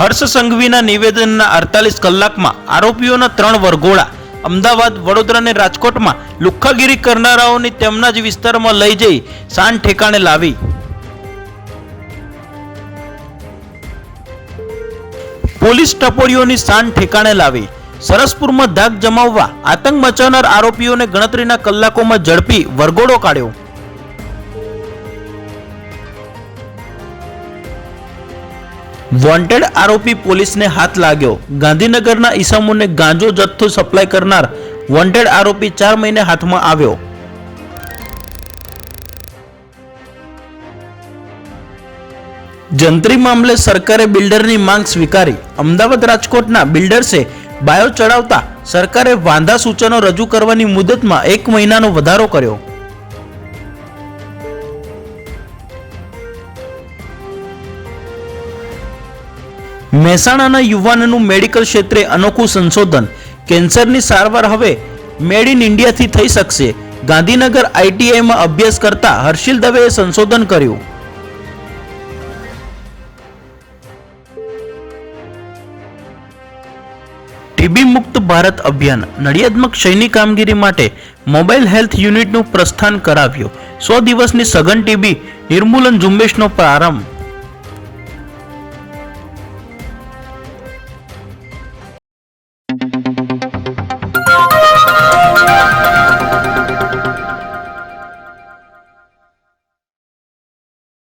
હર્ષ સંઘવીના નિવેદનના અડતાલીસ કલાકમાં આરોપીઓના ત્રણ વરઘોડા, અમદાવાદ, વડોદરા અને રાજકોટમાં લુખ્ખાગીરી કરનારાઓની તેમના જ વિસ્તારમાં લઈ જઈ શાન ઠેકાણે લાવી. પોલીસ ટપોરીઓની શાન ઠેકાણે લાવી. સરસપુરમાં ધાક જમાવવા આતંક મચાવનાર આરોપીઓને ગણતરીના કલાકોમાં ઝડપી વરઘોડો કાઢ્યો. વોન્ટેડ આરોપી પોલીસને હાથ લાગ્યો. ગાંધીનગરના ઈસમોને ગાંજો જથ્થો સપ્લાય કરનાર વોન્ટેડ આરોપી ચાર મહિને હાથમાં આવ્યો. જંત્રી મામલે સરકારે બિલ્ડરની માંગ સ્વીકારી. અમદાવાદ રાજકોટના બિલ્ડર્સે બાયો ચડાવતા સરકારે વાંધા સૂચનો રજૂ કરવાની મુદતમાં એક મહિનાનો વધારો કર્યો. મહેસાણાના યુવાનનું મેડિકલ ક્ષેત્રે અનોખું સંશોધન. કેન્સરની સારવાર હવે મેડ ઇન ઇન્ડિયાથી થઈ શકશે. ગાંધીનગર આઈટીઆઈમાં અભ્યાસ કરતા હર્ષિલ દવેએ સંશોધન કર્યું. ટીબી મુક્ત ભારત અભિયાન નડિયાદમાં ક્ષયની કામગીરી માટે મોબાઈલ હેલ્થ યુનિટનું પ્રસ્થાન કરાવ્યું. સો દિવસની સઘન ટીબી નિર્મૂલન ઝુંબેશનો પ્રારંભ.